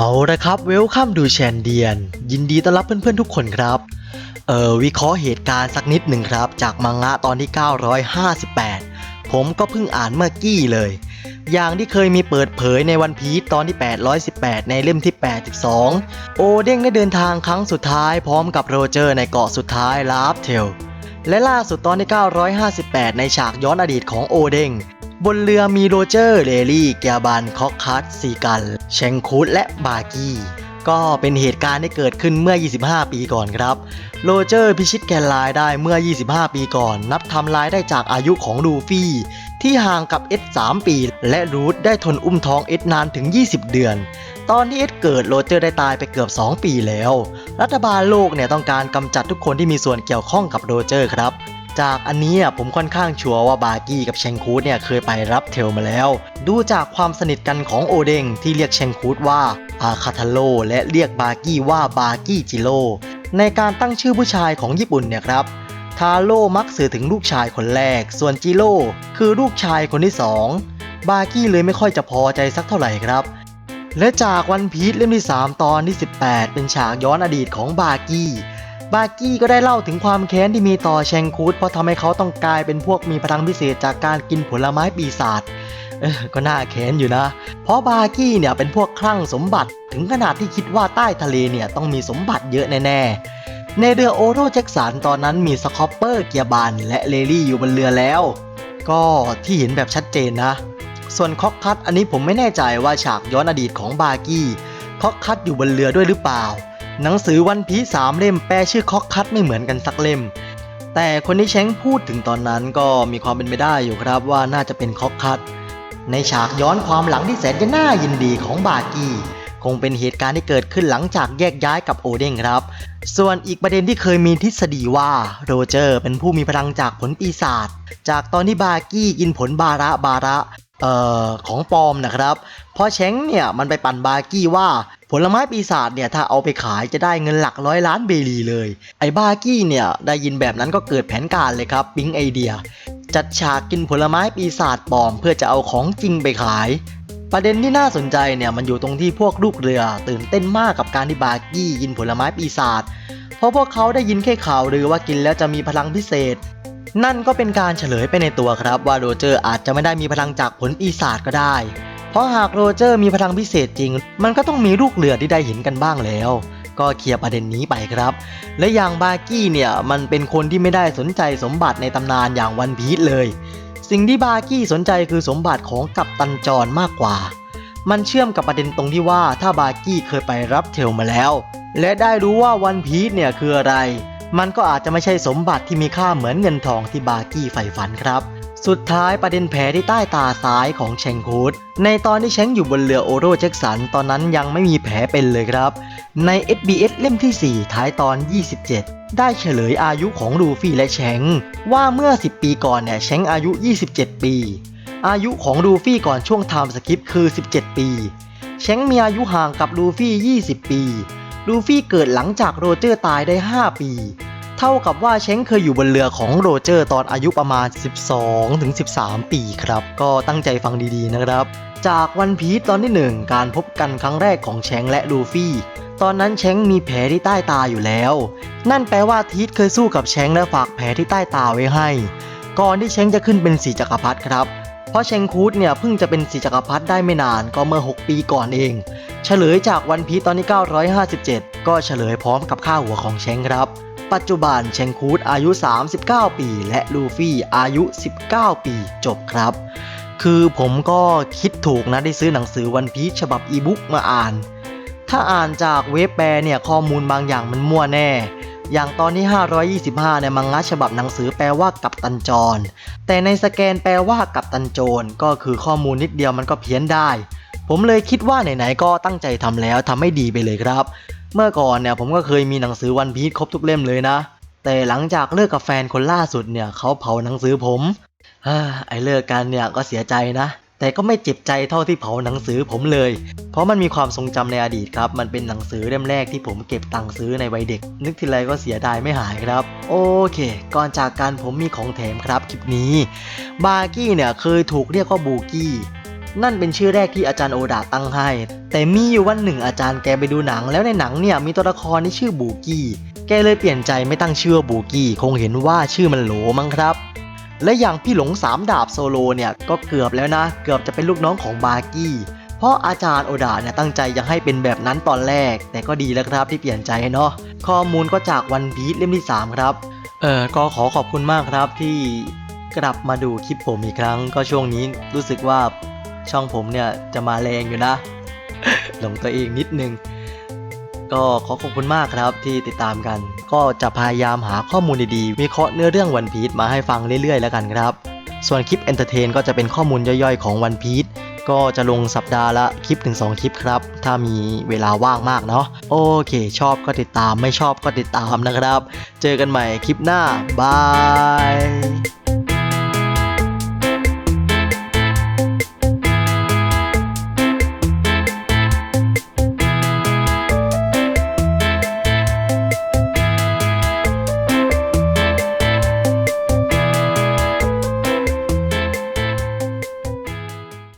เอาละครับเวลคัมดูแชนเดียน ยินดีต้อนรับเพื่อนๆทุกคนครับ เอ่อวิเคราะห์เหตุการณ์สักนิดหนึ่งครับ จากมังงะตอนที่ 958 ผมก็เพิ่งอ่านเมื่อกี้เลย อย่างที่เคยมีเปิดเผยในวันพีซตอนที่ 818 ในเล่มที่ 82 โอเด้งได้เดินทางครั้งสุดท้ายพร้อมกับโรเจอร์ในเกาะสุดท้ายลาฟเทลและล่าสุดตอนที่ 958 ในฉากย้อนอดีตของโอเด้ง บนเรือมีโรเจอร์เลลี่เกียบันคอกคัตซีกันเชงคูดและบากี้ก็เป็นเหตุการณ์ที่เกิดขึ้นเมื่อ 25 ปีก่อนครับ โรเจอร์พิชิตแกนไลน์ได้เมื่อ 25 ปีก่อน นับทำลายได้จากอายุของลูฟี่ ที่ห่างกับเอส3ปี และรูทได้ทนอุ้มท้องเอสนานถึง 20 เดือน ตอนที่เอสเกิดโรเจอร์ได้ตายไปเกือบ 2 ปีแล้ว รัฐบาลโลกเนี่ยต้องการกำจัดทุกคนที่มีส่วนเกี่ยวข้องกับโรเจอร์ครับ จากอันนี้อะผมค่อนข้างชัวร์ว่าบาร์กี้กับเชงคูดเนี่ยเคยไปรับเทลมาแล้ว ดูจากความสนิทกันของโอเดงที่เรียกเชงคูดว่าอาคาทาโร่และเรียกบาร์กี้ว่าบาร์กี้จิโร่ในการตั้งชื่อผู้ชายของญี่ปุ่นเนี่ยครับทาโร่มักสื่อถึงลูกชายคนแรก ส่วนจิโร่คือลูกชายคนที่สองบาร์กี้เลยไม่ค่อยจะพอใจสักเท่าไหร่ครับ และจากวันพีชเล่มที่ 3 ตอนที่ 18 เป็นฉากย้อนอดีตของบาร์กี้ บาร์กี้ก็ได้เล่าถึงความแค้นที่มีต่อแชงคูดเพราะทำให้เขาต้องกลายเป็นพวกมีพลังพิเศษจากการกินผลไม้ปีศาจก็น่าแค้นอยู่นะ เพราะบาร์กี้เนี่ยเป็นพวกคลั่งสมบัติถึงขนาดที่คิดว่าใต้ทะเลเนี่ยต้องมีสมบัติเยอะแน่ๆ ในเรือโอโรแจ็คสันตอนนั้นมีสคอปเปอร์เกียร์บานและเลลี่อยู่บนเรือแล้ว ก็ที่เห็นแบบชัดเจนนะ ส่วนคอกคัตอันนี้ผมไม่แน่ใจว่าฉากย้อนอดีตของบาร์กี้คอกคัตอยู่บนเรือด้วยหรือเปล่า หนังสือวันพีสามเล่มแปลชื่อคอกคัตไม่เหมือนกันสักเล่ม แต่คนที่แชงพูดถึงตอนนั้นก็มีความเป็นไปได้อยู่ครับว่าน่าจะเป็นคอกคัตในฉากย้อนความหลังที่แสนจะน่ายินดีของบาร์กี้คงเป็นเหตุการณ์ที่เกิดขึ้นหลังจากแยกย้ายกับโอเด้งครับ ส่วนอีกประเด็นที่เคยมีทฤษฎีว่าโรเจอร์เป็นผู้มีพลังจากผลปีศาจจากตอนที่บาร์กี้กินผลบาระบาระเอ่อของปอมนะครับ เพราะเช้งเนี่ยมันไปปั่นบาร์กี้ว่า ผลไม้ปีศาจเนี่ยถ้าเอาไปขายจะได้เงินหลักร้อยล้านเบลีเลย ไอ้บากี้เนี่ยได้ยินแบบนั้นก็เกิดแผนการเลยครับปิ๊งไอเดีย จัดฉากกินผลไม้ปีศาจปลอม เพื่อจะเอาของจริงไปขาย ประเด็นที่น่าสนใจเนี่ยมันอยู่ตรงที่พวกลูกเรือ ตื่นเต้นมากกับการที่บากี้กินผลไม้ปีศาจเพราะพวกเขาได้ยินแค่ข่าวหรือว่ากินแล้วจะมีพลังพิเศษ นั่นก็เป็นการเฉลยไปในตัวครับว่าโรเจอร์อาจจะไม่ได้มีพลังจากผลปีศาจก็ได้ เพราะหากโรเจอร์มีพลังพิเศษจริง มันก็ต้องมีลูกเรือที่ได้เห็นกันบ้างแล้ว ก็เคลียร์ประเด็นนี้ไปครับ และอย่างบากี้เนี่ยมันเป็นคนที่ไม่ได้สนใจสมบัติในตำนานอย่างวันพีชเลย สิ่งที่บากี้สนใจคือสมบัติของกัปตันจอรมากกว่า มันเชื่อมกับประเด็นตรงที่ว่าถ้าบากี้เคยไปรับเทลมาแล้ว และได้รู้ว่าวันพีชเนี่ยคืออะไร มันก็อาจจะไม่ใช่สมบัติที่มีค่าเหมือนเงินทองที่บากี้ใฝ่ฝันครับ สุดท้ายประเด็นแผลที่ใต้ตาซ้ายของเชงคูดในตอนที่เชงอยู่บนเรือโอโรแจ็คสันตอนนั้นยังไม่มีแผลเป็นเลยครับ ใน SBS เล่มที่ 4 ท้ายตอน 27 ได้เฉลยอายุของลูฟี่และเชงว่าเมื่อ 10 ปีก่อนเนี่ยเชงอายุ 27 ปี อายุของลูฟี่ก่อนช่วงไทม์สคิปคือ 17 ปีเชงมีอายุห่างกับลูฟี่ 20 ปี ลูฟี่เกิดหลังจากโรเจอร์ตายได้ 5 ปี เท่ากับว่าเช้งเคยอยู่บนเรือของโรเจอร์ตอนอายุประมาณ 12-13 ปีครับ ก็ตั้งใจฟังดีๆนะครับ จากวันพีซตอนที่ 1 การพบกันครั้งแรกของเช้งและลูฟี่ ตอนนั้นเช้งมีแผลที่ใต้ตาอยู่แล้ว นั่นแปลว่าทีทเคยสู้กับเช้งและฝากแผลที่ใต้ตาไว้ให้ ก่อนที่เช้งจะขึ้นเป็นสีจักรพรรดิครับเพราะเชงคูดเนี่ยเพิ่งจะเป็นสีจักรพรรดิได้ไม่นานก็เมื่อ 6 ปีก่อนเอง เฉลยจากวันพีซตอนที่ 957 ก็เฉลยพร้อมกับค่าหัวของเชงครับ ปัจจุบันเชงคูดอายุ 39 ปี และลูฟี่อายุ 19 ปีจบครับ คือผมก็คิดถูกนะได้ซื้อหนังสือวันพีชฉบับอีบุ๊กมาอ่าน ถ้าอ่านจากเว็บแปลเนี่ยข้อมูลบางอย่างมันมั่วแน่ อย่างตอนที่ 525 ในมังงะฉบับหนังสือแปลว่ากับตันจร แต่ในสแกนแปลว่ากับตันโจรก็คือข้อมูลนิดเดียวมันก็เพี้ยนได้ ผมเลยคิดว่าไหนๆก็ตั้งใจทำแล้วทำให้ดีไปเลยครับ เมื่อก่อนเนี่ยผมก็เคยมีหนังสือวันพีชครบทุกเล่มเลยนะ แต่หลังจากเลิกกับแฟนคนล่าสุดเนี่ยเขาเผาหนังสือผมฮ่าไอ้เลิกกันเนี่ยก็เสียใจนะ แต่ก็ไม่เจ็บใจเท่าที่เผาหนังสือผมเลย เพราะมันมีความทรงจำในอดีตครับ มันเป็นหนังสือเล่มแรกที่ผมเก็บตังค์ซื้อในวัยเด็ก นึกทีไรก็เสียดายไม่หายครับ โอเค ก่อนจากกันผมมีของแถมครับคลิปนี้ บาร์กี้เนี่ยเคยถูกเรียกว่าบูกี้ นั่นเป็นชื่อแรกที่อาจารย์โอดาตั้งให้ แต่มีอยู่วันหนึ่งอาจารย์แกไปดูหนัง แล้วในหนังเนี่ยมีตัวละครที่ชื่อบูกี้ แกเลยเปลี่ยนใจไม่ตั้งชื่อบูกี้ คงเห็นว่าชื่อมันโหลมั้งครับ และอย่างพี่หลงสามดาบโซโลเนี่ยก็เกือบแล้วนะ เกือบจะเป็นลูกน้องของบาร์กี้ เพราะอาจารย์โอดาเนี่ยตั้งใจจะให้เป็นแบบนั้นตอนแรก แต่ก็ดีแล้วครับที่เปลี่ยนใจเนาะ ข้อมูลก็จากวันพี e เล่มที่ 3 ครับ เออก็ขอขอบคุณมากครับที่กลับมาดูคลิปผมอีกครั้ง ก็ช่วงนี้รู้สึกว่า ช่องผมเนี่ยจะมาแรงอยู่นะ หลงตัวเองนิดนึง ก็ขอขอบคุณมากครับที่ติดตามกัน ก็จะพยายามหาข้อมูลดีๆ วิเคราะห์เนื้อเรื่องวันพี e มาให้ฟังเรื่อยๆ แล้วกันครับ ส่วนคลิป Entertain ก็จะเป็นข้อมูลย่อยๆ ของวันพี e ก็จะลงสัปดาห์ละคลิปถึง2คลิปครับ ถ้ามีเวลาว่างมากเนาะโอเค ชอบก็ติดตามไม่ชอบก็ติดตามนะครับ เจอกันใหม่คลิปหน้า บาย